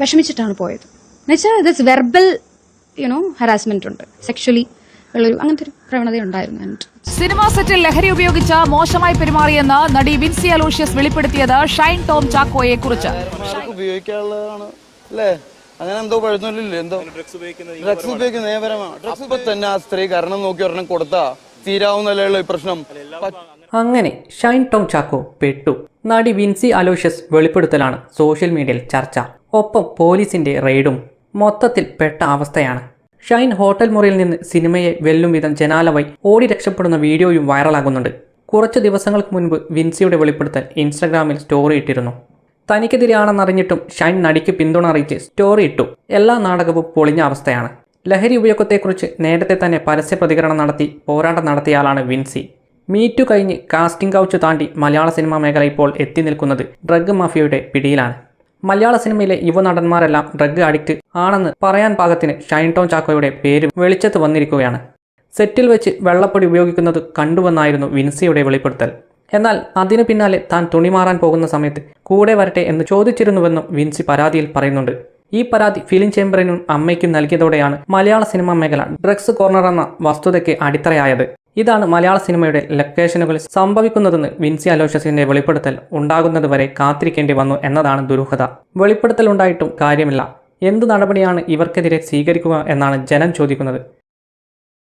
വിഷമിച്ചിട്ടാണ് പോയത്. എന്നുവെച്ചാൽ thus verbal you know harassment ഉണ്ട്. സെക്ഷലി ഉള്ളൊരു അങ്ങനത്തെ ഒരു പ്രവണത ഉണ്ടായിരുന്നു സിനിമാ സെറ്റിൽ ലഹരി ഉപയോഗിച്ച് മോശമായി പെരുമാറിയെന്ന് നടി വിൻസി അലോഷ്യസ് വെളിപ്പെടുത്തിയത് ഷൈൻ ടോം ചാക്കോയെ കുറിച്ച് ഉപയോഗിക്കാനുള്ളതാണ് അല്ലേ? അങ്ങനെ എന്തോ എന്തോ ഡ്രഗ്സ് ഉപയോഗിക്കുന്ന നിയമപരമാണ് ഡ്രഗ്സ് ഇപ്പൊ തന്നെ ആ സ്ത്രീ കാരണം നോക്കി ഒരെണ്ണം കൊടുത്താ തീരാവുന്നല്ലേ ഉള്ളൂ ഈ പ്രശ്നം. അങ്ങനെ ഷൈൻ ടോങ് ചാക്കോ പെട്ടു. നടി വിൻസി അലോഷ്യസ് വെളിപ്പെടുത്തലാണ് സോഷ്യൽ മീഡിയയിൽ ചർച്ച. ഒപ്പം പോലീസിന്റെ റെയ്ഡും മൊത്തത്തിൽ പെട്ട അവസ്ഥയാണ്. ഷൈൻ ഹോട്ടൽ മുറിയിൽ നിന്ന് സിനിമയെ വെല്ലും വിധം ജനാല ഓടി രക്ഷപ്പെടുന്ന വീഡിയോയും വൈറലാകുന്നുണ്ട്. കുറച്ച് ദിവസങ്ങൾക്ക് മുൻപ് വിൻസിയുടെ വെളിപ്പെടുത്തൽ ഇൻസ്റ്റഗ്രാമിൽ സ്റ്റോറി ഇട്ടിരുന്നു. തനിക്കെതിരെയാണെന്നറിഞ്ഞിട്ടും ഷൈൻ നടിക്ക് പിന്തുണ അറിയിച്ച് സ്റ്റോറി ഇട്ടു. എല്ലാ നാടകവും പൊളിഞ്ഞ അവസ്ഥയാണ്. ലഹരി ഉപയോഗത്തെക്കുറിച്ച് നേരത്തെ തന്നെ പരസ്യ പ്രതികരണം നടത്തി പോരാട്ടം നടത്തിയയാളാണ് വിൻസി. മീറ്റു കഴിഞ്ഞ് കാസ്റ്റിംഗ് കൗച്ച് താണ്ടി മലയാള സിനിമാ മേഖല ഇപ്പോൾ എത്തി നിൽക്കുന്നത് ഡ്രഗ് മാഫിയയുടെ പിടിയിലാണ്. മലയാള സിനിമയിലെ യുവനടന്മാരെല്ലാം ഡ്രഗ് അഡിക്റ്റ് ആണെന്ന് പറയാൻ പാകത്തിന് ഷൈൻ ടോം ചാക്കോയുടെ പേര് വെളിച്ചത്ത് വന്നിരിക്കുകയാണ്. സെറ്റിൽ വെച്ച് വെള്ളപ്പൊടി ഉപയോഗിക്കുന്നത് കണ്ടുവന്നായിരുന്നു വിൻസിയുടെ വെളിപ്പെടുത്തൽ. എന്നാൽ അതിനു പിന്നാലെ താൻ തുണി മാറാൻ പോകുന്ന സമയത്ത് കൂടെ വരട്ടെ എന്ന് ചോദിച്ചിരുന്നുവെന്നും വിൻസി പരാതിയിൽ പറയുന്നുണ്ട്. ഈ പരാതി ഫിലിം ചേംബറിനും അമ്മയ്ക്കും നൽകിയതോടെയാണ് മലയാള സിനിമാ മേഖല ഡ്രഗ്സ് കോർണർ എന്ന വസ്തുതയ്ക്ക് അടിത്തറയായത്. ഇതാണ് മലയാള സിനിമയുടെ ലൊക്കേഷനുകൾ സംഭവിക്കുന്നതെന്ന് വിൻസി അലോഷ്യസിന്റെ വെളിപ്പെടുത്തൽ ഉണ്ടാകുന്നത് വരെ കാത്തിരിക്കേണ്ടി വന്നു എന്നതാണ് ദുരൂഹത. വെളിപ്പെടുത്തൽ ഉണ്ടായിട്ടും കാര്യമില്ല. എന്ത് നടപടിയാണ് ഇവർക്കെതിരെ സ്വീകരിക്കുക എന്നാണ് ജനം ചോദിക്കുന്നത്.